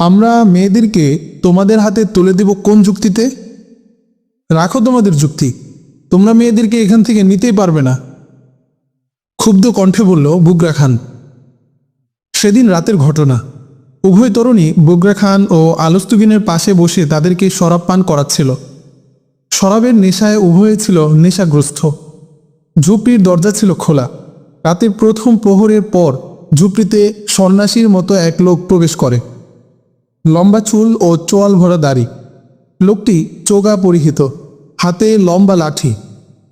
আমরা মেয়েদেরকে তোমাদের হাতে তুলে দেব কোন যুক্তিতে? রাখো তোমাদের যুক্তি। তোমরা মেয়েদেরকে এখান থেকে নিতেই পারবে না। ক্ষুব্ধ কণ্ঠে বলল, বুগরা খান, সেদিন রাতের ঘটনা। উভয় তরুণী বুগরা খান ও আলস্তুগিনের পাশে বসে তাদেরকে শরাব পান করাচ্ছিল। শরাবের নেশায় উভয়ে ছিল নেশাগ্রস্ত। ঝুপড়ির দরজা ছিল খোলা। রাতের প্রথম প্রহরের পর ঝুপড়িতে সন্ন্যাসীর মতো এক লোক প্রবেশ করে। লম্বা চুল ও চোয়াল ভরা দাড়ি। লোকটি চোগা পরিহিত। হাতে লম্বা লাঠি।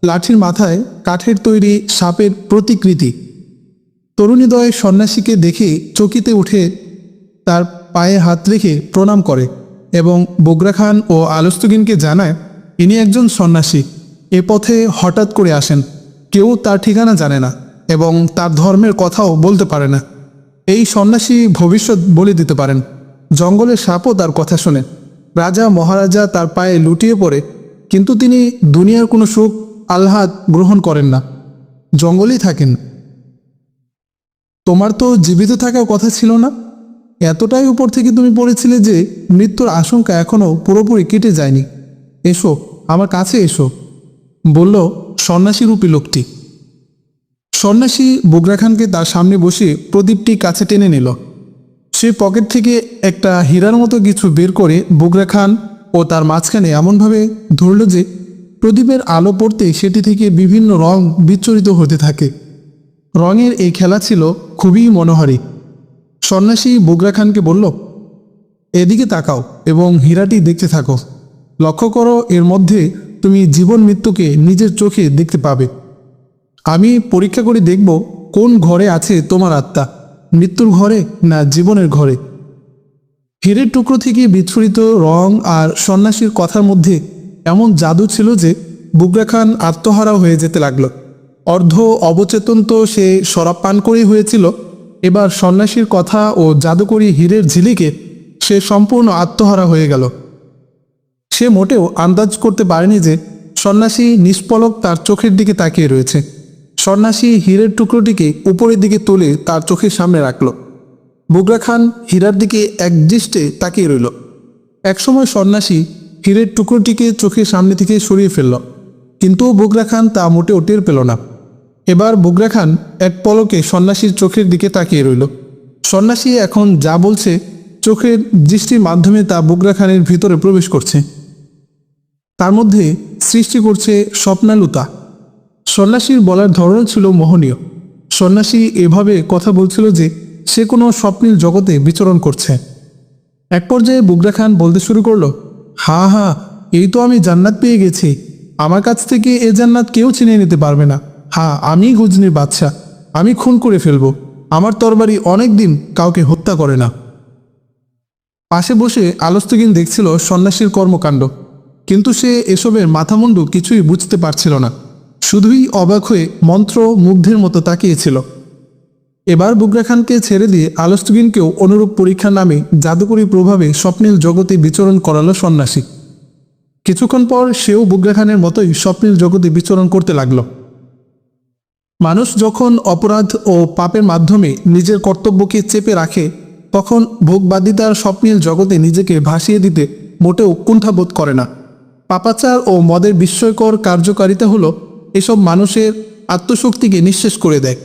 লাঠির মাথায় কাঠের তৈরি সাপের প্রতিকৃতি। তরুণীদয় সন্ন্যাসীকে দেখে চকিতে উঠে তার পায়ে হাত রেখে প্রণাম করে এবং বগরা খান ও আলস্তগিনকে জানায়, ইনি একজন সন্ন্যাসী। এ পথে হঠাৎ করে আসেন। কেউ তার ঠিকানা জানে না এবং তার ধর্মের কথাও বলতে পারে না। এই সন্ন্যাসী ভবিষ্যৎ বলে দিতে পারেন। জঙ্গলের সাপও তার কথা শোনে। রাজা মহারাজা তার পায়ে লুটিয়ে পড়ে, কিন্তু তিনি দুনিয়ার কোনো সুখ, আহ্লাদ গ্রহণ করেন না। জঙ্গলেই থাকেন। তোমার তো জীবিত থাকার কথা ছিল না? এতটাই উপর থেকে তুমি পড়েছিলে যে মৃত্যুর আশঙ্কা এখনও পুরোপুরি কেটে যায়নি। এসো, আমার কাছে এসো, বলল সন্ন্যাসীরূপী লোকটি। সন্ন্যাসী বুগরা খানকে তার সামনে বসে প্রদীপটি কাছে টেনে নিল। সে পকেট থেকে একটা হীরার মতো কিছু বের করে বুগরা খান ও তার মাঝখানে এমনভাবে ধরল যে প্রদীপের আলো পড়তে সেটি থেকে বিভিন্ন রং বিচ্ছরিত হতে থাকে। রঙের এই খেলা ছিল খুবই মনোহারী। সন্ন্যাসী বুগরা খানকে বলল, এদিকে তাকাও এবং হীরাটি দেখতে থাকো। লক্ষ্য করো, এর মধ্যে তুমি জীবন মৃত্যুকে নিজের চোখে দেখতে পাবে। আমি পরীক্ষা করে দেখব কোন ঘরে আছে তোমার আত্মা। মৃত্যুর ঘরে না জীবনের ঘরে? হীরের টুকরো থেকে বিচ্ছুরিত রং আর সন্ন্যাসীর কথার মধ্যে এমন জাদু ছিল যে বুগরা খান আত্মহারা হয়ে যেতে লাগল। অর্ধ অবচেতন তো সে শরাব পান করেই হয়েছিল। এবার সন্ন্যাসীর কথা ও জাদুকরী হীরের ঝিলিকে সে সম্পূর্ণ আত্মহারা হয়ে গেল। সে মোটেও আন্দাজ করতে পারেনি যে সন্ন্যাসী নিষ্পলক তার চোখের দিকে তাকিয়ে রয়েছে। সন্ন্যাসী হীরের টুকরোটিকে উপরের দিকে তুলে তার চোখের সামনে রাখল। বুগরা খান হীরার দিকে এক দৃষ্টে তাকিয়ে রইল। একসময় সন্ন্যাসী হীরের টুকরোটিকে চোখের সামনে থেকে সরিয়ে ফেলল, কিন্তু বুগরা খান তা মোটেও টের পেল না। এবার বুগরা খান এক পলকে সন্ন্যাসীর চোখের দিকে তাকিয়ে রইল। সন্ন্যাসী এখন যা বলছে, চোখের দৃষ্টির মাধ্যমে তা বুগরা খানের ভিতরে প্রবেশ করছে। তার মধ্যে সৃষ্টি করছে স্বপ্নালুতা। সন্ন্যাসীর বলার ধরন ছিল মোহনীয়। সন্ন্যাসী এভাবে কথা বলছিল যে সে কোনো স্বপ্নের জগতে বিচরণ করছে। এক পর্যায়ে বুগরা খান বলতে শুরু করল, হা হা, এই তো আমি জান্নাত পেয়ে গেছি। আমার কাছ থেকে এ জান্নাত কেউ চিনে নিতে পারবে না। হ্যাঁ আমি গুজনির বাচ্চা আমি খুন করে ফেলব। আমার তরবারি অনেক দিন কাউকে হত্যা করে না। পাশে বসে আলস্তগিন দেখছিল সন্ন্যাসীর কর্মকাণ্ড। কিন্তু সে এসবের মাথামুন্ডু কিছুই বুঝতে পারছিল না। শুধুই অবাক হয়ে মন্ত্র মুগ্ধের মতো তাকিয়েছিল। এবার বুগরা খানকে ছেড়ে দিয়ে আলস্তুগিনকেও অনুরূপ পরীক্ষা নামে জাদুকরী প্রভাবে স্বপ্নের জগতে বিচরণ করালো সন্ন্যাসী। কিছুক্ষণ পর সেও বুগরা খানের মতোই স্বপ্নের জগতে বিচরণ করতে লাগল। মানুষ যখন অপরাধ ও পাপের মাধ্যমে নিজের কর্তব্যকে চেপে রাখে, তখন ভোগবাদিতার স্বপ্নের জগতে নিজেকে ভাসিয়ে দিতে মোটেও কুণ্ঠাবোধ করে না। পাপাচার ও মদের বিস্ময়কর কার্যকারিতা হলো এসব মানুষের আত্মশক্তিকে নিঃশেষ করে দেয়।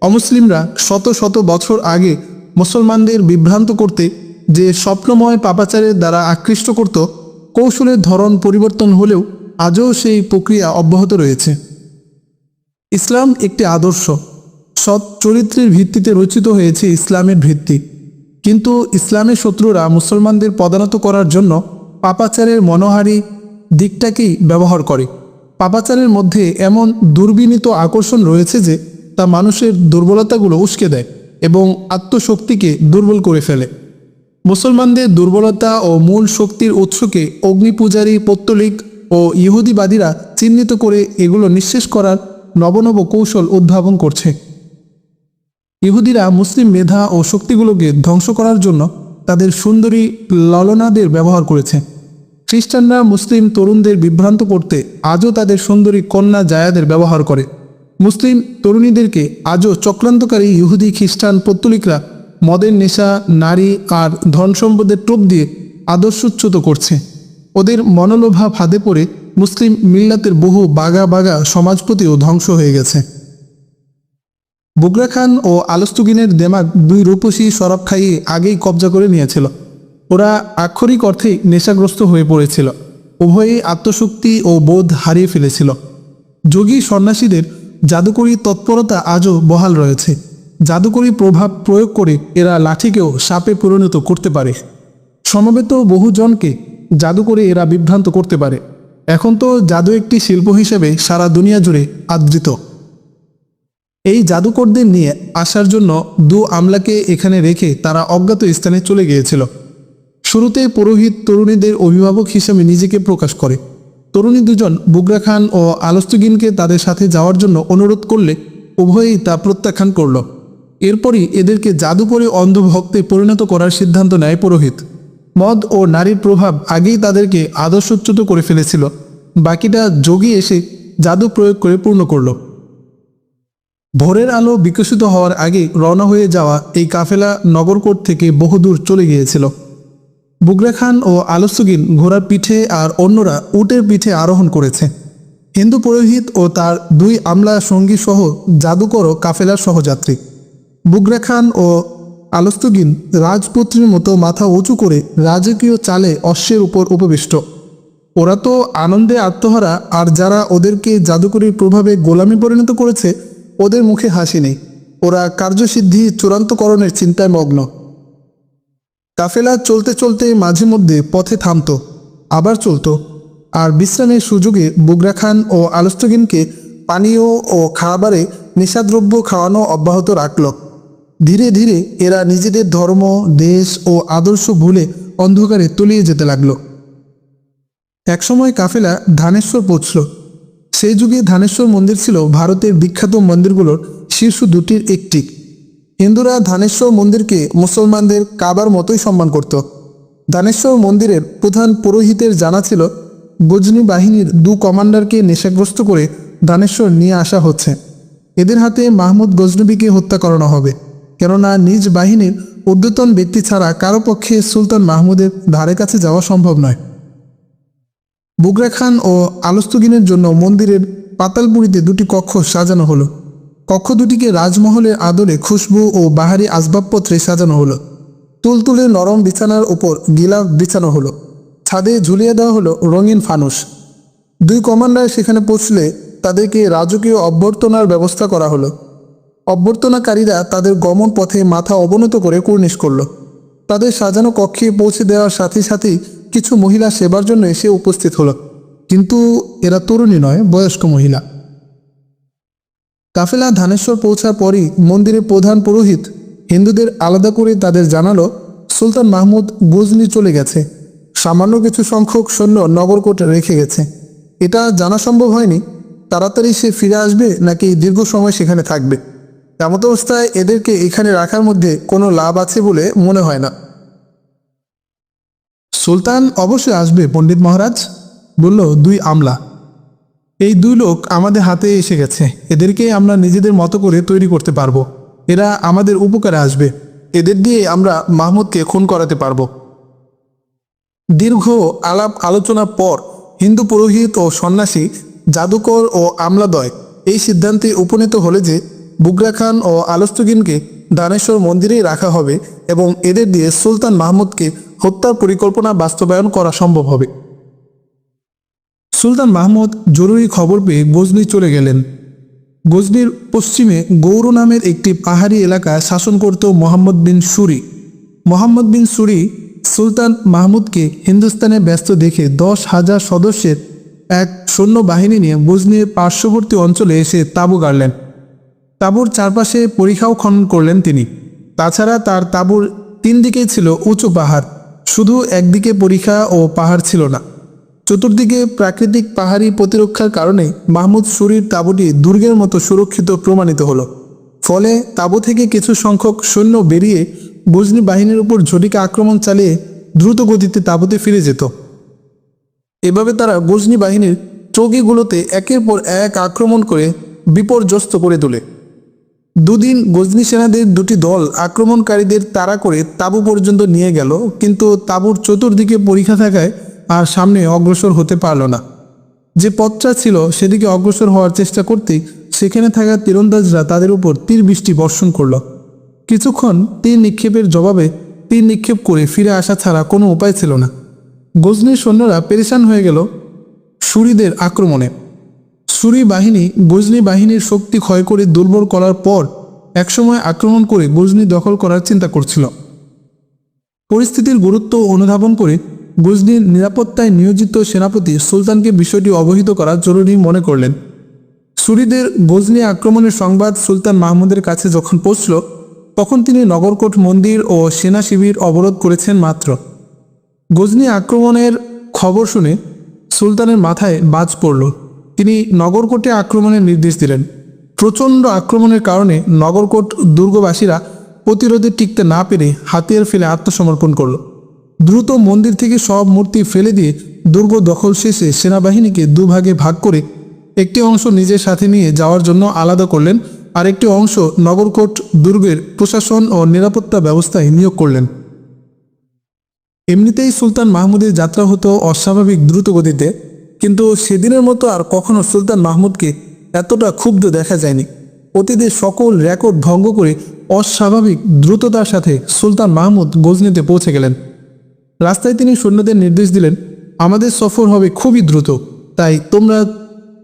অমুসলিমরা শত শত বছর আগে মুসলমানদের বিভ্রান্ত করতে যে স্বপ্নময় পাপাচারের দ্বারা আকৃষ্ট করত, কৌশলের ধরন পরিবর্তন হলেও আজও সেই প্রক্রিয়া অব্যাহত রয়েছে। ইসলাম একটি আদর্শ। সৎ চরিত্রের ভিত্তিতে রচিত হয়েছে ইসলামের ভিত্তি। কিন্তু ইসলামের শত্রুরা মুসলমানদের পদানত করার জন্য পাপাচারের মনোহারী দিকটাকেই ব্যবহার করে। পাপাচারের মধ্যে এমন দুর্বিনীত আকর্ষণ রয়েছে যে তা মানুষের দুর্বলতাগুলো উস্কে দেয় এবং আত্মশক্তিকে দুর্বল করে ফেলে। মুসলমানদের দুর্বলতা ও মূল শক্তির উৎসকে অগ্নিপূজারী, পত্তলিক ও ইহুদিবাদীরা চিহ্নিত করে এগুলো নিঃশেষ করার নবনব কৌশল উদ্ভাবন করছে। ইহুদিরা মুসলিম মেধা ও শক্তিগুলোকে ধ্বংস করার জন্য তাদের সুন্দরী ললনাদের ব্যবহার করেছে। খ্রিস্টানরা মুসলিম তরুণদের বিভ্রান্ত করতে আজও তাদের সুন্দরী কন্যা জায়াদের ব্যবহার করে। মুসলিম তরুণীদেরকে আজও চক্রান্তকারী ইহুদি খ্রিস্টান পত্তলিকরা মদের নেশা, নারী আর ধন সম্পদের টোপ দিয়ে আদর্শচ্যুত করছে। ওদের মনোলোভা ফাঁদে পড়ে মুসলিম মিল্লাতের বহু বাগা বাগা সমাজপতিও ধ্বংস হয়ে গেছে। বুগরা খান ও আলস্তুগিনের দেমাগ দুই রূপসী শরাব খাইয়ে আগেই কবজা করে নিয়েছিল। ওরা আক্ষরিক অর্থেই নেশাগ্রস্ত হয়ে পড়েছিল। উভয়েই আত্মশক্তি ও বোধ হারিয়ে ফেলেছিল। যোগী সন্ন্যাসীদের জাদুকরী তৎপরতা আজও বহাল রয়েছে। জাদুকরী প্রভাব প্রয়োগ করে এরা লাঠিকেও সাপে পরিণত করতে পারে। সমবেত বহুজনকে জাদু করে এরা বিভ্রান্ত করতে পারে। এখন তো জাদু একটি শিল্প হিসেবে সারা দুনিয়া জুড়ে আদৃত। এই জাদুকরদের নিয়ে আসার জন্য দু আমলাকে এখানে রেখে তারা অজ্ঞাত স্থানে চলে গিয়েছিল। শুরুতে পুরোহিত তরুণীদের অভিভাবক হিসেবে নিজেকে প্রকাশ করে। তরুণী দুজন বুগরা খান ও আলস্তুগিনকে তাদের সাথে যাওয়ার জন্য অনুরোধ করলে উভয়েই তা প্রত্যাখ্যান করল। এরপরই এদেরকে জাদু করে অন্ধভক্তে পরিণত করার সিদ্ধান্ত নেয় পুরোহিত। মদ ও নারীর প্রভাব আগেই তাদেরকে আদর্শচ্যুত করে ফেলেছিল। বাকিটা যোগী এসে জাদু প্রয়োগ করে পূর্ণ করল। ভোরের আলো বিকশিত হওয়ার আগে রওনা হয়ে যাওয়া এই কাফেলা নগরকোট থেকে বহুদূর চলে গিয়েছিল। বুগরা খান ও আলস্তুগিন ঘোড়ার পিঠে আর অন্যরা উটের পিঠে আরোহণ করেছে। হিন্দু পুরোহিত ও তার দুই আমলা সঙ্গী সহ জাদুকরও কাফেলার সহযাত্রী। বুগরা খান ও আলস্তুগিন রাজপুত্রীর মতো মাথা উঁচু করে রাজকীয় চালে অশ্বের উপর উপবিষ্ট। ওরা তো আনন্দে আত্মহারা, আর যারা ওদেরকে জাদুকরীর প্রভাবে গোলামি পরিণত করেছে, ওদের মুখে হাসি নেই। ওরা কার্যসিদ্ধি চূড়ান্তকরণের চিন্তায় মগ্ন। কাফেলা চলতে চলতে মাঝে মধ্যে পথে থামতো, আবার চলতো। আর বিশ্রামের সুযোগে বুগরা খান ও আলস্তগিনকে পানীয় ও খাবারে নেশাদ্রব্য খাওয়ানো অব্যাহত রাখল। ধীরে ধীরে এরা নিজেদের ধর্ম, দেশ ও আদর্শ ভুলে অন্ধকারে তলিয়ে যেতে লাগল। একসময় কাফেলা ধানেশ্বর পৌঁছল। সেই যুগে ধানেশ্বর মন্দির ছিল ভারতের বিখ্যাত মন্দিরগুলোর শীর্ষ দুটির একটি। হিন্দুরা ধানেশ্বর মন্দিরকে মুসলমানদের কাবার মতোই সম্মান করত। ধানেশ্বর মন্দিরের প্রধান পুরোহিতের জানা ছিল গজনী বাহিনীর দু কমান্ডারকে নেশাগ্রস্ত করে ধানেশ্বর নিয়ে আসা হচ্ছে। এদের হাতে মাহমুদ গজনবীকে হত্যা করানো হবে। কেননা নিজ বাহিনীর উদ্যতন ব্যক্তি ছাড়া কারও পক্ষে সুলতান মাহমুদের ধারে কাছে যাওয়া সম্ভব নয়। বুগরা খান ও আলস্তুগিনের জন্য মন্দিরের পাতালপুরিতে দুটি কক্ষ সাজানো হলো। কক্ষ দুটিকে রাজমহলের আদলে খুশবু ও বাহারি আসবাবপত্রে সাজানো হলো। তুলতুলে নরম বিছানার উপর গিলাফ বিছানো হলো। ছাদে ঝুলিয়ে দেওয়া হলো রঙিন ফানুস। দুই কমান্ডার সেখানে পৌঁছলে তাদেরকে রাজকীয় অভ্যর্থনার ব্যবস্থা করা হলো। অভ্যর্থনাকারীরা তাদের গমন পথে মাথা অবনত করে কুর্নিশ করল। তাদের সাজানো কক্ষে পৌঁছে দেওয়ার সাথে সাথেই কিছু মহিলা সেবার জন্য এসে উপস্থিত হলো। কিন্তু এরা তরুণী নয়, বয়স্ক মহিলা। কাফেলা ধানেশ্বর পৌঁছার পরই মন্দিরের প্রধান পুরোহিত হিন্দুদের আলাদা করে তাদের জানালো, সুলতান মাহমুদ গজনি চলে গেছে। সামান্য কিছু সংখ্যক সৈন্য নগরকোটে রেখে গেছে। এটা জানা সম্ভব হয়নি, তাড়াতাড়ি সে ফিরে আসবে নাকি দীর্ঘ সময় সেখানে থাকবে। এমত অবস্থায় এদেরকে এখানে রাখার মধ্যে কোনো লাভ আছে বলে মনে হয় না। সুলতান অবশ্যই আসবে, পণ্ডিত মহারাজ। বলল, দুই আমলা। এই দুই লোক আমাদের হাতে এসে গেছে। এদেরকে আমরা নিজেদের মতো করে তৈরি করতে পারব। এরা আমাদের উপকারে আসবে। এদের দিয়ে আমরা মাহমুদকে খুন করাতে পারব। দীর্ঘ আলাপ আলোচনার পর হিন্দু পুরোহিত ও সন্ন্যাসী জাদুকর ও আমলাদয় এই সিদ্ধান্তে উপনীত হলে যে বুগরা খান ও আলস্তগিনকে দানেশ্বর মন্দিরেই রাখা হবে এবং এদের দিয়ে সুলতান মাহমুদকে হত্যার পরিকল্পনা বাস্তবায়ন করা সম্ভব হবে। সুলতান মাহমুদ জরুরি খবর পেয়ে গজনি চলে গেলেন। গজনির পশ্চিমে গৌর নামের একটি পাহাড়ি এলাকা শাসন করত মোহাম্মদ বিন সুরি। মোহাম্মদ বিন সুরি সুলতান মাহমুদকে হিন্দুস্তানে ব্যস্ত দেখে দশ হাজার সদস্যের এক সৈন্য বাহিনী নিয়ে গজনির পার্শ্ববর্তী অঞ্চলে এসে তাঁবু গাড়লেন। তাঁবুর চারপাশে পরীক্ষাও খনন করলেন তিনি। তাছাড়া তার তাঁবুর তিন দিকেই ছিল উঁচু পাহাড়। শুধু একদিকে পরীক্ষা ও পাহাড় ছিল না। চতুর্দিকে প্রাকৃতিক পাহাড়ি প্রতিরক্ষার কারণে মাহমুদ সুরির তাঁবুটি দুর্গের মতো সুরক্ষিত প্রমাণিত হলো। ফলে তাঁবু থেকে কিছু সংখ্যক সৈন্য বেরিয়ে গজনি বাহিনীর উপর ঝটিকা আক্রমণ চালিয়ে দ্রুত গতিতে তাঁবুতে ফিরে যেত। এভাবে তারা গজনি বাহিনীর চৌকিগুলোতে একের পর এক আক্রমণ করে বিপর্যস্ত করে তোলে। দুদিন গজনি সেনাদের দুটি দল আক্রমণকারীদের তাড়া করে তাঁবু পর্যন্ত নিয়ে গেল, কিন্তু তাঁবুর চতুর্দিকে পরীক্ষা থাকায় আর সামনে অগ্রসর হতে পারল না। যে পথটা ছিল সেদিকে অগ্রসর হওয়ার চেষ্টা করতেই সেখানে থাকা তীরন্দাজরা তাদের উপর তীর বৃষ্টি বর্ষণ করল। কিছুক্ষণ তীর নিক্ষেপের জবাবে তীর নিক্ষেপ করে ফিরে আসা ছাড়া কোনো উপায় ছিল না। গজনির সৈন্যরা পেরেশান হয়ে গেল সুরিদের আক্রমণে। সুরি বাহিনী গজনি বাহিনীর শক্তি ক্ষয় করে দুর্বল করার পর একসময় আক্রমণ করে গজনি দখল করার চিন্তা করছিল। পরিস্থিতির গুরুত্ব অনুধাবন করে গজনির নিরাপত্তায় নিয়োজিত সেনাপতি সুলতানকে বিষয়টি অবহিত করা জরুরি মনে করলেন। সুরিদের গজনি আক্রমণের সংবাদ সুলতান মাহমুদের কাছে যখন পৌঁছল, তখন তিনি নগরকোট মন্দির ও সেনা শিবির অবরোধ করেছেন মাত্র। গজনি আক্রমণের খবর শুনে সুলতানের মাথায় বাজ পড়ল। তিনি নগরকোটে আক্রমণের নির্দেশ দিলেন। প্রচণ্ড আক্রমণের কারণে নগরকোট দুর্গবাসীরা প্রতিরোধে টিকতে না পেরে হাতিয়ার ফেলে আত্মসমর্পণ করল। দ্রুত মন্দির থেকে সব মূর্তি ফেলে দিয়ে দুর্গ দখল শেষে সেনাবাহিনীকে দুভাগে ভাগ করে একটি অংশ নিজের সাথে নিয়ে যাওয়ার জন্য আলাদা করলেন আর একটি অংশ নগরকোট দুর্গের প্রশাসন ও নিরাপত্তা ব্যবস্থায় নিয়োগ করলেন। এমনিতেই সুলতান মাহমুদের যাত্রা হতো অস্বাভাবিক দ্রুত গতিতে কিন্তু সেদিনের মতো আর কখনো সুলতান মাহমুদকে এতটা ক্ষুব্ধ দেখা যায়নি। অতীতের সকল রেকর্ড ভঙ্গ করে অস্বাভাবিক দ্রুততার সাথে সুলতান মাহমুদ গজনিতে পৌঁছে গেলেন। রাস্তায় তিনি সৈন্যদের নির্দেশ দিলেন, আমাদের সফর হবে খুবই দ্রুত। তাই তোমরা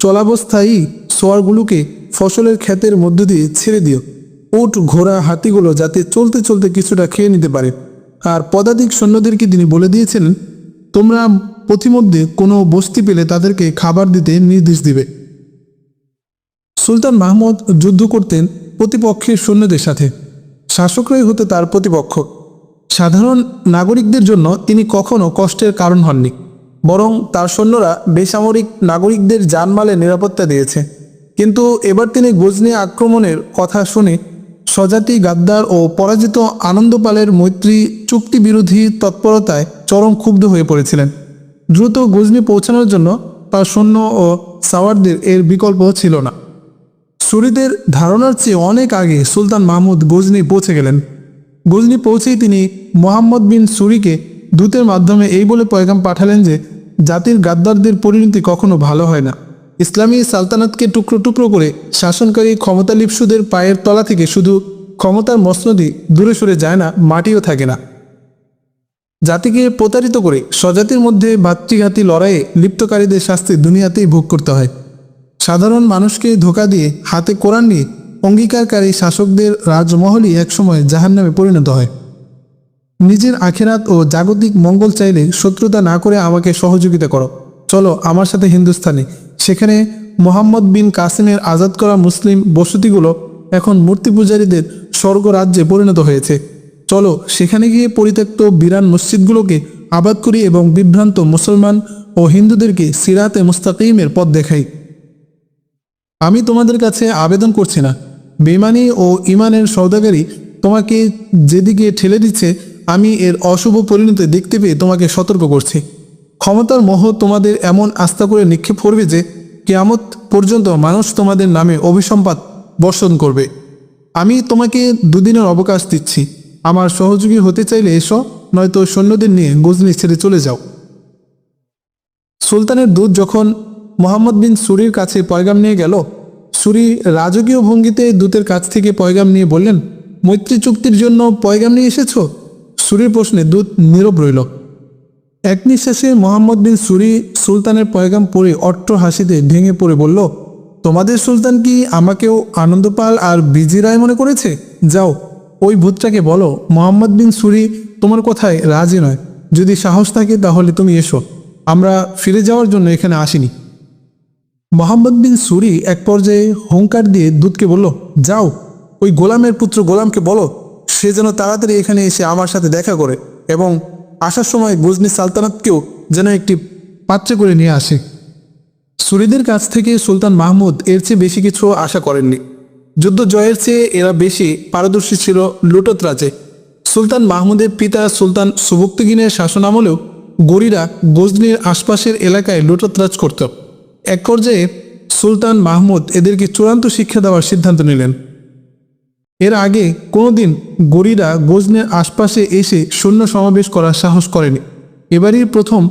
চলাবস্থায় সোয়ারগুলোকে ফসলের ক্ষেতের মধ্য দিয়ে ছেড়ে দিও। উট, ঘোড়া, হাতিগুলো যাতে চলতে চলতে কিছুটা খেয়ে নিতে পারে। আর পদাতিক সৈন্যদেরকে তিনি বলে দিয়েছিলেন, তোমরা পথিমধ্যে কোনো বস্তি পেলে তাদেরকে খাবার দিতে নির্দেশ দিবে। সুলতান মাহমুদ যুদ্ধ করতেন প্রতিপক্ষের সৈন্যদের সাথে। শাসকরাই হতে তার প্রতিপক্ষ। সাধারণ নাগরিকদের জন্য তিনি কখনো কষ্টের কারণ হননি, বরং তার সৈন্যরা বেসামরিক নাগরিকদের জানমালে নিরাপত্তা দিয়েছে। কিন্তু এবার তিনি গজনি আক্রমণের কথা শুনে স্বজাতি গাদ্দার ও পরাজিত আনন্দপালের মৈত্রী চুক্তি বিরোধী তৎপরতায় চরম ক্ষুব্ধ হয়ে পড়েছিলেন। দ্রুত গজনি পৌঁছানোর জন্য তার সৈন্য ও সাওয়ারদের এর বিকল্প ছিল না। সুরিদের ধারণার চেয়ে অনেক আগে সুলতান মাহমুদ গজনি পৌঁছে গেলেন। গজনি পৌঁছেই তিনি মোহাম্মদ বিন সুরিকে দূতের মাধ্যমে এই বলে পয়গাম পাঠালেন যে, জাতির গাদ্দারদের পরিণতি কখনো ভালো হয় না। ইসলামী সালতানাতকে টুকরো টুকরো করে শাসনকারী ক্ষমতালিপ্সুদের পায়ের তলা থেকে শুধু ক্ষমতার মসনদি দূরে সরে যায় না, মাটিও থাকে না। জাতিকে প্রতারিত করে স্বজাতির মধ্যে ভাতৃঘাতী লড়াইয়ে লিপ্তকারীদের শাস্তি দুনিয়াতেই ভোগ করতে হয়। সাধারণ মানুষকে ধোকা দিয়ে হাতে কোরআন নিয়ে অঙ্গীকারকারী শাসকদের রাজমহলই একসময় জাহান্নামে পরিণত হয়। নিজের আখেরাত ও জাগতিক মঙ্গল চাইলে শত্রুতা না করে আমাকে সহযোগিতা করো। চলো আমার সাথে হিন্দুস্তানে। সেখানে মোহাম্মদ বিন কাসিমের আজাদ করা মুসলিম বসতিগুলো এখন মূর্তি পূজারীদের স্বর্গরাজ্যে পরিণত হয়েছে। চলো সেখানে গিয়ে পরিত্যক্ত বিরান মসজিদগুলোকে আবাদ করি এবং বিভ্রান্ত মুসলমান ও হিন্দুদেরকে সিরাতে মুস্তাকিমের পথ দেখাই। আমি তোমাদের কাছে আবেদন করছি না। বেমানি ও ইমানের সৌদাগারি তোমাকে যেদিকে ঠেলে দিচ্ছে আমি এর অশুভ পরিণতি দেখতে পেয়ে তোমাকে সতর্ক করছি। ক্ষমতার মোহ তোমাদের এমন আস্থা করে নিক্ষেপ করবে যে, কেয়ামত পর্যন্ত মানুষ তোমাদের নামে অভিসম্পাত বর্ষণ করবে। আমি তোমাকে দুদিনের অবকাশ দিচ্ছি। আমার সহযোগী হতে চাইলে এসো, নয়তো সৈন্যদের নিয়ে গজনি ছেড়ে চলে যাও। সুলতানের দূত যখন মোহাম্মদ বিন সুরির কাছে পয়গাম নিয়ে গেল, সুরি রাজকীয় ভঙ্গিতে দূতের কাছ থেকে পয়গাম নিয়ে বললেন, মৈত্রী চুক্তির জন্য পয়গাম নিয়ে এসেছ? সুরির প্রশ্নে দূত নীরব রইল। এক নিঃশ্বাসে মোহাম্মদ বিন সুরি সুলতানের পয়গাম পড়ে অট্ট হাসিতে ভেঙে পড়ে বলল, তোমাদের সুলতান কি আমাকেও আনন্দপাল আর বিজি রায় মনে করেছে? যাও, ওই ভূতটাকে বলো, মোহাম্মদ বিন সুরি তোমার কথায় রাজি নয়। যদি সাহস থাকে তাহলে তুমি এসো, আমরা ফিরে যাওয়ার জন্য এখানে আসিনি। মোহাম্মদ বিন সুরি এক পর্যায়ে হুঙ্কার দিয়ে দূতকে বলল, যাও, ওই গোলামের পুত্র গোলামকে বলো সে যেন তাড়াতাড়ি এখানে এসে আমার সাথে দেখা করে এবং আসার সময় গজনি সালতানাতকেও যেন একটি পাত্রে করে নিয়ে আসে। সুরিদের কাছ থেকে সুলতান মাহমুদ এর চেয়ে বেশি কিছু আশা করেননি। যুদ্ধ জয়ের চেয়ে এরা বেশি পারদর্শী ছিল লুটোতরাজে সুলতান মাহমুদের পিতা সুলতান সুবুক্তিগিনের শাসনামলেও গরিরা গজনির আশপাশের এলাকায় লুটোতরাজ করত। এক পর্যায়ে সুলতান মাহমুদ এদেরকে চূড়ান্ত শিক্ষা দেওয়ার সিদ্ধান্ত নিলেন। এর আগে কোনোদিন গরিরা গজনের আশপাশে এসে সৈন্য সমাবেশ করার সাহস করেনি। এবারই প্রথম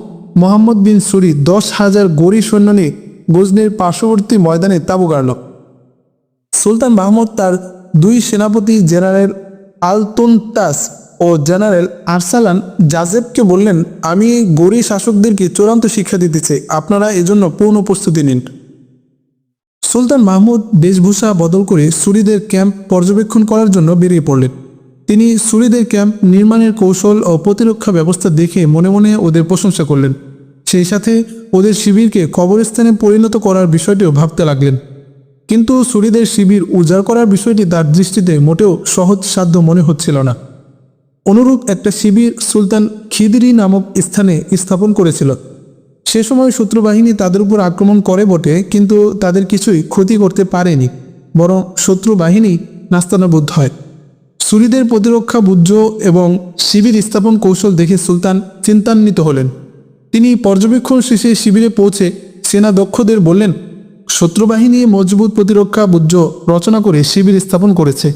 মোহাম্মদ বিন সুরি দশ হাজার গরি সৈন্য নিয়ে গজনের পার্শ্ববর্তী ময়দানে তাবু গাড়ল। সুলতান মাহমুদ তার দুই সেনাপতি জেনারেল আলতুনতাস ও জেনারেল আরসালান জাজেবকে বললেন, আমি গরি শাসকদেরকে চূড়ান্ত শিক্ষা দিতে চাই। আপনারা এজন্য পূর্ণ প্রস্তুতি নিন। সুলতান মাহমুদ বেশভূষা বদল করে সুরিদের ক্যাম্প পর্যবেক্ষণ করার জন্য বেরিয়ে পড়লেন। তিনি সুরিদের ক্যাম্প নির্মাণের কৌশল ও প্রতিরক্ষা ব্যবস্থা দেখে মনে মনে ওদের প্রশংসা করলেন। সেই সাথে ওদের শিবিরকে কবরস্থানে পরিণত করার বিষয়টিও ভাবতে লাগলেন। কিন্তু সুরিদের শিবির উজাড় করার বিষয়টি তার দৃষ্টিতে মোটেও সহজসাধ্য মনে হচ্ছিল না। অনুরূপ একটা শিবির সুলতান খিদিরি নামক স্থানে স্থাপন করেছিল। সে সময় শত্রু বাহিনী তাদের উপর আক্রমণ করে বটে, কিন্তু তাদের কিছুই ক্ষতি করতে পারেনি, বরং শত্রু বাহিনী নাস্তানাবুদ হয়। সুরিদের প্রতিরক্ষা বুদ্ধ এবং শিবির স্থাপন কৌশল দেখে সুলতান চিন্তান্বিত হলেন। তিনি পর্যবেক্ষণ শেষে শিবিরে পৌঁছে সেনা দক্ষদের বললেন শত্রু বাহিনী মজবুত প্রতিরক্ষা বুদ্ধ রচনা করে শিবির স্থাপন করেছে।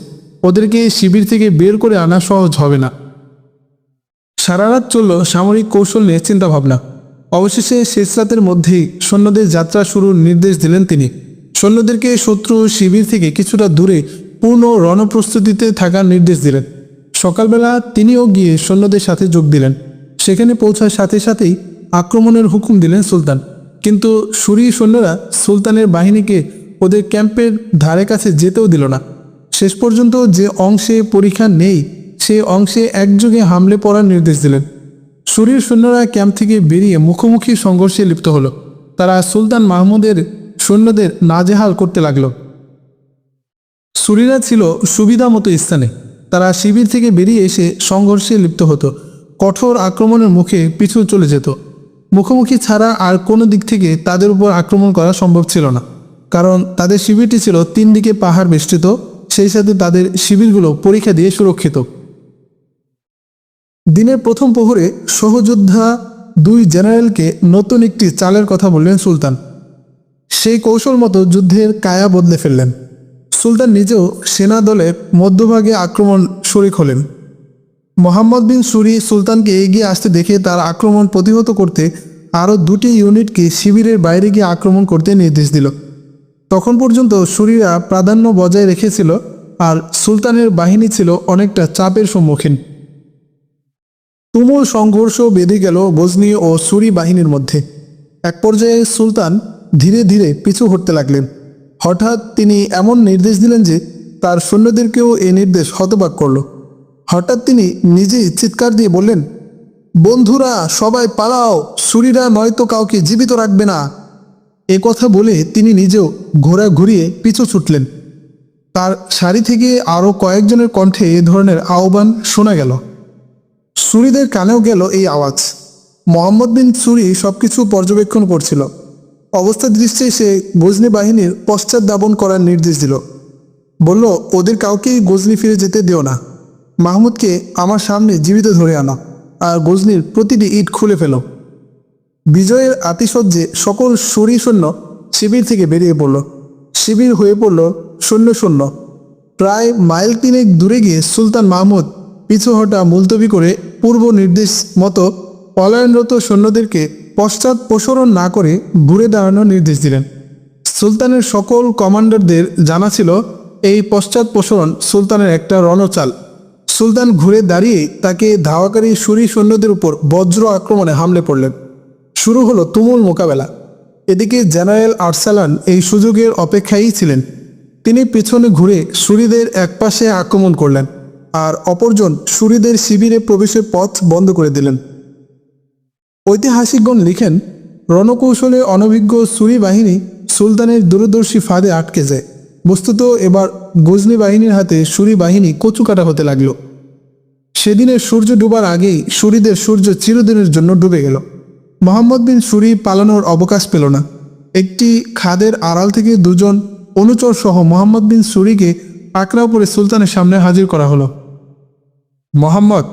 ওদেরকে শিবির থেকে বের করে আনা সহজ হবে না। সারা রাত চলল সামরিক কৌশল নিয়ে চিন্তাভাবনা। অবশেষে শেষ রাতের মধ্যেই সৈন্যদের যাত্রা শুরুর নির্দেশ দিলেন তিনি। সৈন্যদেরকে শত্রু শিবির থেকে কিছুটা দূরে পূর্ণ রণপ্রস্তুতিতে থাকার নির্দেশ দিলেন। সকালবেলা তিনিও গিয়ে সৈন্যদের সাথে যোগ দিলেন। সেখানে পৌঁছার সাথে সাথেই আক্রমণের হুকুম দিলেন সুলতান। কিন্তু সুরি সৈন্যরা সুলতানের বাহিনীকে ওদের ক্যাম্পের ধারে কাছে যেতেও দিল না। শেষ পর্যন্ত যে অংশে পরীক্ষা নেই সেই অংশে একযোগে হামলে পড়ার নির্দেশ দিলেন। সুরির সৈন্যরা ক্যাম্প থেকে বেরিয়ে মুখোমুখি সংঘর্ষে লিপ্ত হলো। তারা সুলতান মাহমুদের সৈন্যদের নাজেহাল করতে লাগল। সুরিরা ছিল সুবিধা মতো স্থানে। তারা শিবির থেকে বেরিয়ে এসে সংঘর্ষে লিপ্ত হতো। কঠোর আক্রমণের মুখে পিছু চলে যেত। মুখোমুখি ছাড়া আর কোনো দিক থেকে তাদের উপর আক্রমণ করা সম্ভব ছিল না। কারণ তাদের শিবিরটি ছিল তিন দিকে পাহাড় বেষ্টিত, সেই সাথে তাদের শিবিরগুলো পরীক্ষা দিয়ে সুরক্ষিত। দিনের প্রথম প্রহরে সহযোদ্ধা দুই জেনারেলকে নতুন একটি চালের কথা বললেন সুলতান। সেই কৌশল মতো যুদ্ধের কায়া বদলে ফেললেন। সুলতান নিজেও সেনা দলে মধ্যভাগে আক্রমণ শরিক হলেন। মোহাম্মদ বিন সুরি সুলতানকে এগিয়ে আসতে দেখে তার আক্রমণ প্রতিহত করতে আরও দুটি ইউনিটকে শিবিরের বাইরে গিয়ে আক্রমণ করতে নির্দেশ দিল। তখন পর্যন্ত সুরিরা প্রাধান্য বজায় রেখেছিল আর সুলতানের বাহিনী ছিল অনেকটা চাপের সম্মুখীন। তুমুল সংঘর্ষ বেঁধে গেল বজনি ও সুরি বাহিনীর মধ্যে। এক পর্যায়ে সুলতান ধীরে ধীরে পিছু হটতে লাগলেন। হঠাৎ তিনি এমন নির্দেশ দিলেন যে তার সৈন্যদেরকেও এই নির্দেশ হতবাক করল। হঠাৎ তিনি নিজেই চিৎকার দিয়ে বললেন, বন্ধুরা, সবাই পালাও, সুরিরা নয়তো কাউকে জীবিত রাখবে না। এ কথা বলে তিনি নিজেও ঘোড়া ঘুরিয়ে পিছু ছুটলেন। তার সারি থেকে আরও কয়েকজনের কণ্ঠে এ ধরনের আহ্বান শোনা গেল। সুরিদের কানেও গেল এই আওয়াজ। মোহাম্মদ বিন সুরি সবকিছু পর্যবেক্ষণ করছিল। অবস্থা দৃষ্টে সে গজনি বাহিনীর পশ্চাৎ দাবন করার নির্দেশ দিল। বলল, ওদের কাউকেই গজনি ফিরে যেতে দিও না। মাহমুদকে আমার সামনে জীবিত ধরে আনা আর গজনির প্রতিটি ইট খুলে ফেল। বিজয়ের আতিশয্যে সকল সুরি সৈন্য শিবির থেকে বেরিয়ে পড়ল। শিবির হয়ে পড়ল শূন্য শূন্য প্রায় মাইল তিনেক দূরে গিয়ে সুলতান মাহমুদ পিছু হটা মুলতবি করে পূর্ব নির্দেশ মতো পলায়নরত সৈন্যদেরকে পশ্চাৎ প্রসরণ না করে ঘুরে দাঁড়ানোর নির্দেশ দিলেন। সুলতানের সকল কমান্ডারদের জানা ছিল, এই পশ্চাৎ প্রসরণ সুলতানের একটা রণচাল। সুলতান ঘুরে দাঁড়িয়ে তাকে ধাওয়াকারী সুরি সৈন্যদের উপর বজ্র আক্রমণে হামলে পড়লেন। শুরু হলো তুমুল মোকাবেলা। এদিকে জেনারেল আরসালান এই সুযোগের অপেক্ষায়ই ছিলেন। তিনি পিছনে ঘুরে সুরিদের একপাশে আক্রমণ করলেন। আর অপরজন সুরিদের শিবিরে প্রবেশের পথ বন্ধ করে দিলেন। ঐতিহাসিকগণ লিখেন, রণকৌশলে অনভিজ্ঞ সুরি বাহিনী সুলতানের দূরদর্শী ফাঁদে আটকে যায়। বস্তুত এবার গজনি বাহিনীর হাতে সুরি বাহিনী কচুকাটা হতে লাগল। সেদিনের সূর্য ডুবার আগেই সুরিদের সূর্য চিরদিনের জন্য ডুবে গেল। মোহাম্মদ বিন সুরি পালানোর অবকাশ পেল না। একটি খাদের আড়াল থেকে দুজন অনুচর সহ মোহাম্মদ বিন সুরিকে পাকড়াও করে সুলতানের সামনে হাজির করা হলো। মোহাম্মদ,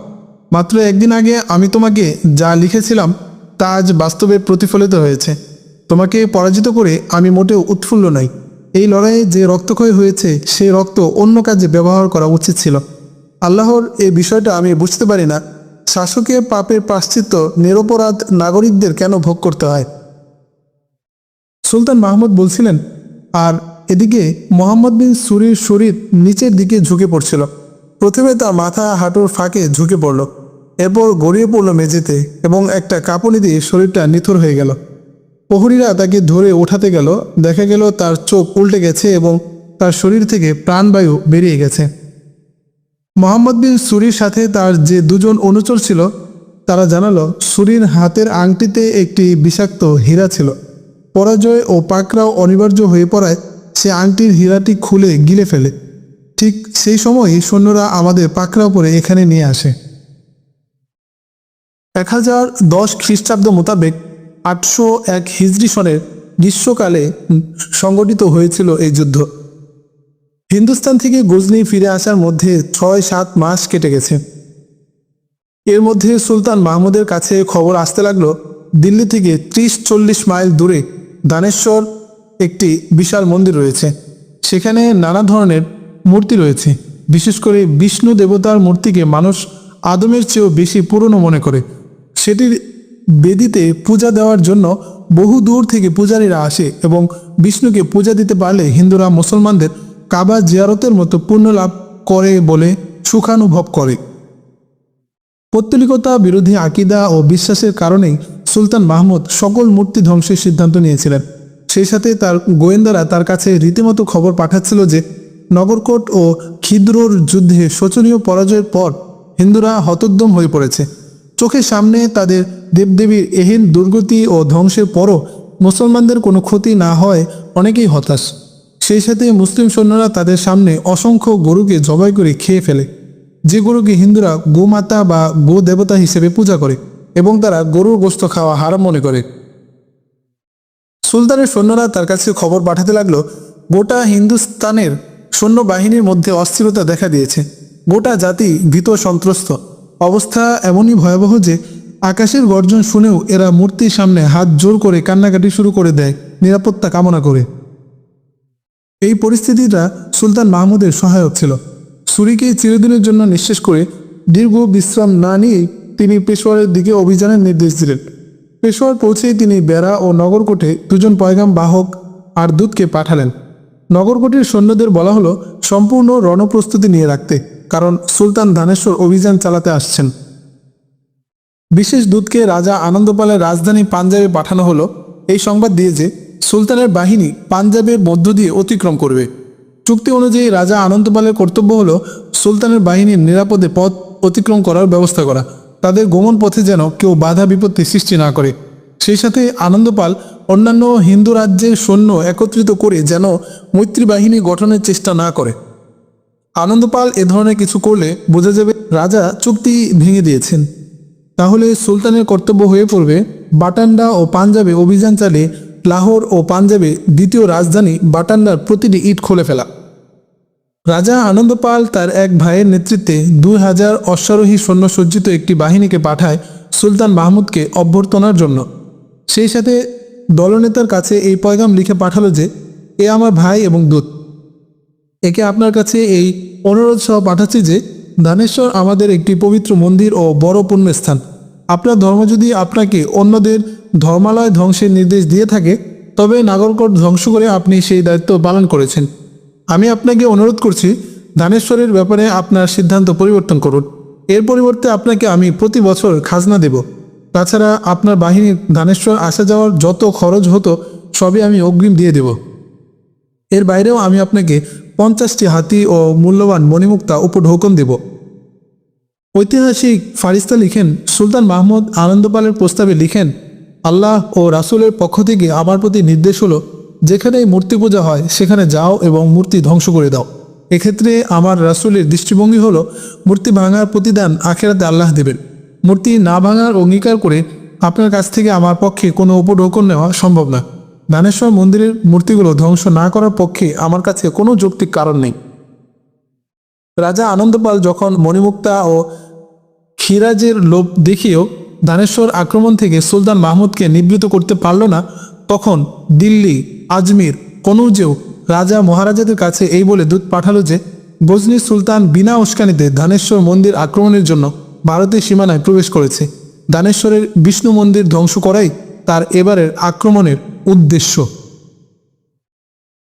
মাত্র একদিন আগে আমি তোমাকে যা লিখেছিলাম তা আজ বাস্তবে প্রতিফলিত হয়েছে। তোমাকে পরাজিত করে আমি মোটেও উৎফুল্ল নই। এই লড়াইয়ে যে রক্তক্ষয় হয়েছে সেই রক্ত অন্য কাজে ব্যবহার করা উচিত ছিল। আল্লাহর এই বিষয়টা আমি বুঝতে পারি না। শাসকের পাপের প্রাশ্চিত্য নিরপরাধ নাগরিকদের কেন ভোগ করতে হয়? সুলতান মাহমুদ বলছিলেন, আর এদিকে মোহাম্মদ বিন সুরির শরীর নিচের দিকে ঝুঁকে পড়ছিল। প্রথমে তার মাথা হাঁটুর ফাঁকে ঝুঁকে পড়ল। এরপর গড়িয়ে পড়ল মেঝেতে এবং একটা কাঁপুনি দিয়ে শরীরটা নিথর হয়ে গেল। প্রহরীরা তাকে ধরে ওঠাতে গেল। দেখা গেল তার চোখ উল্টে গেছে এবং তার শরীর থেকে প্রাণবায়ু বেরিয়ে গেছে। মোহাম্মদ বিন সুরির সাথে তার যে দুজন অনুচর ছিল, তারা জানালো, সুরির হাতের আংটিতে একটি বিষাক্ত হীরা ছিল। পরাজয় ও পাকরাও অনিবার্য হয়ে পড়ায় সে আংটির হীরাটি খুলে গিলে ফেলে। ঠিক সেই সময়ই সৈন্যরা আমাদের পাকড়াও পরে এখানে নিয়ে আসে। এক হাজার দশ খ্রিস্টাব্দ মোতাবেক আটশো এক হিজড়ি সনের গ্রীষ্মকালে সংগঠিত হয়েছিল এই যুদ্ধ। হিন্দুস্তান থেকে গজনি ফিরে আসার মধ্যে ছয় সাত মাস কেটে গেছে। এর মধ্যে সুলতান মাহমুদের কাছে খবর আসতে লাগল, দিল্লি থেকে ত্রিশ চল্লিশ মাইল দূরে দানেশ্বর একটি বিশাল মন্দির রয়েছে। সেখানে নানা ধরনের মূর্তি রয়েছে। বিশেষ করে বিষ্ণু দেবতার মূর্তিকে মানুষ আদমের চেয়েও বেশি পুরনো মনে করে। সেটির বেদিতে পূজা দেওয়ার জন্য বহু দূর থেকে পূজারীরা আসে এবং বিষ্ণুকে পূজা দিতে পারলে হিন্দুরা মুসলমানদের কাবা জিয়ারতের মতো পুণ্য লাভ করে বলে সুখানুভব করে। পৌত্তলিকতা, বিরোধী আকিদা ও বিশ্বাসের কারণেই সুলতান মাহমুদ সকল মূর্তি ধ্বংসের সিদ্ধান্ত নিয়েছিলেন। সেই সাথে তার গোয়েন্দারা তার কাছে রীতিমতো খবর পাঠাচ্ছিল যে নগরকোট ও খিদ্রোর যুদ্ধে শোচনীয় পরাজয়ের পর হিন্দুরা হতোদ্যম হয়ে পড়েছে। চোখের সামনে তাদের দেবদেবীর এহেন দুর্গতি ও ধ্বংসের পরও মুসলমানদের কোনো ক্ষতি না হয়, অনেকেই হতাশ। সেই সাথে মুসলিম সৈন্যরা তাদের সামনে অসংখ্য গরুকে জবাই করে খেয়ে ফেলে। যে গরুকে হিন্দুরা গোমাতা বা গো দেবতা হিসেবে পূজা করে এবং তারা গরুর গোস্ত খাওয়া হারাম মনে করে। সুলতানের সৈন্যরা তার কাছে খবর পাঠাতে লাগল, গোটা হিন্দুস্তানের সৈন্যবাহিনীর মধ্যে অস্থিরতা দেখা দিয়েছে। গোটা জাতি ভীত সন্ত্রস্ত। অবস্থা এমনই ভয়াবহ যে, আকাশের গর্জন শুনেও এরা মূর্তির সামনে হাত জোর করে কান্নাকাটি শুরু করে দেয়, নিরাপত্তা কামনা করে। এই পরিস্থিতিটা সুলতান মাহমুদের সহায়ক ছিল। সুরিকে চিরদিনের জন্য নিঃশেষ করে দীর্ঘ বিশ্রাম না নিয়েই তিনি পেশোয়ারের দিকে অভিযানের নির্দেশ দিলেন। পেশোয়ার পৌঁছেই তিনি বেড়া ও নগরকোটে দুজন পয়গাম বাহক আর দূতকে পাঠালেন। নগরকোটের সৈন্যদের বলা হলো, সম্পূর্ণ রণপ্রস্তুতি নিয়ে রাখতে, কারণ সুলতান ধানেশ্বর অভিযান চালাতে আসছেন। বিশেষ দূতকে রাজা আনন্দপালের রাজধানী পাঞ্জাবে পাঠানো হলো। এই সংবাদ দিয়ে যে, সুলতানের বাহিনী পাঞ্জাবের মধ্য দিয়ে অতিক্রম করবে। চুক্তি অনুযায়ী রাজা আনন্দপালের কর্তব্য হলো, সুলতানের বাহিনীর নিরাপদে পথ অতিক্রম করার ব্যবস্থা করা। তাদের গমন পথে যেন কেউ বাধা বিপত্তি সৃষ্টি না করে। সেই সাথে আনন্দপাল অন্যান্য হিন্দু রাজ্যের সৈন্য একত্রিত করে যেন মৈত্রী বাহিনী গঠনের চেষ্টা না করে। আনন্দপাল এ ধরনের কিছু করলে বোঝা যাবে রাজা চুক্তি ভেঙে দিয়েছেন। তাহলে সুলতানের কর্তব্য হয়ে পড়বে বাটান্ডা ও পাঞ্জাবে অভিযান চালিয়ে লাহোর ও পাঞ্জাবে দ্বিতীয় রাজধানী বাটান্ডার প্রতিটি ইট খুলে ফেলা। রাজা আনন্দপাল তার এক ভাইয়ের নেতৃত্বে দুই হাজার অশ্বারোহী সৈন্য সজ্জিত একটি বাহিনীকে পাঠায় সুলতান মাহমুদকে অভ্যর্থনার জন্য। সেই সাথে দলনেতার কাছে এই পয়গাম লিখে পাঠালো যে, এ আমার ভাই এবং দূত। একে আপনার কাছে এই অনুরোধ সহ পাঠাচ্ছি যে ধানেশ্বর আমাদের একটি পবিত্র মন্দির ও বড় পুণ্যস্থান। আপনার ধর্ম যদি আপনাকে অন্যদের ধর্মালয় ধ্বংসের নির্দেশ দিয়ে থাকে, তবে নাগরকোট ধ্বংস করে আপনি সেই দায়িত্ব পালন করেছেন। আমি আপনাকে অনুরোধ করছি ধানেশ্বরের ব্যাপারে আপনার সিদ্ধান্ত পরিবর্তন করুন। এর পরিবর্তে আপনাকে আমি প্রতি বছর খাজনা দেব। তাছাড়া আপনার বাহিনীর ধানেশ্বর আসা যাওয়ার যত খরচ হতো, সবই আমি অগ্রিম দিয়ে দেব। এর বাইরেও আমি আপনাকে পঞ্চাশটি হাতি ও মূল্যবান মণিমুক্তা উপঢৌকন দেব। ঐতিহাসিক ফারিস্তা লিখেন সুলতান মাহমুদ আনন্দপালের প্রস্তাবে লিখেন, আল্লাহ ও রাসূলের পক্ষ থেকে আমার প্রতি নির্দেশ হলো, যেখানেই মূর্তি পূজা হয়, সেখানে যাও এবং মূর্তি ধ্বংস করে দাও। এক্ষেত্রে আমার রাসূলের দৃষ্টিভঙ্গি হলো, মূর্তি ভাঙার প্রতিদান আখেরাতে আল্লাহ দেবেন। মূর্তি না ভাঙার অঙ্গীকার করে আপনার কাছ থেকে আমার পক্ষে কোনো উপঢৌকন নেওয়া সম্ভব না। দানেশ্বর মন্দিরের মূর্তিগুলো ধ্বংস না করার পক্ষে আমার কাছে কোনো যৌক্তিক কারণ নেই। রাজা আনন্দপাল যখন মণিমুক্তা ও খিরাজের লোভ দেখিয়েও দানেশ্বর আক্রমণ থেকে সুলতান মাহমুদকে নিবৃত করতে পারল না, তখন দিল্লি, আজমির, কনৌজেও রাজা মহারাজাদের কাছে এই বলে দূত পাঠালো যে গজনীর সুলতান বিনা উস্কানিতে ধানেশ্বর মন্দির আক্রমণের জন্য ভারতের সীমানায় প্রবেশ করেছে। দানেশ্বরের বিষ্ণু মন্দির ধ্বংস করাই তার এবারের আক্রমণের উদ্দেশ্য।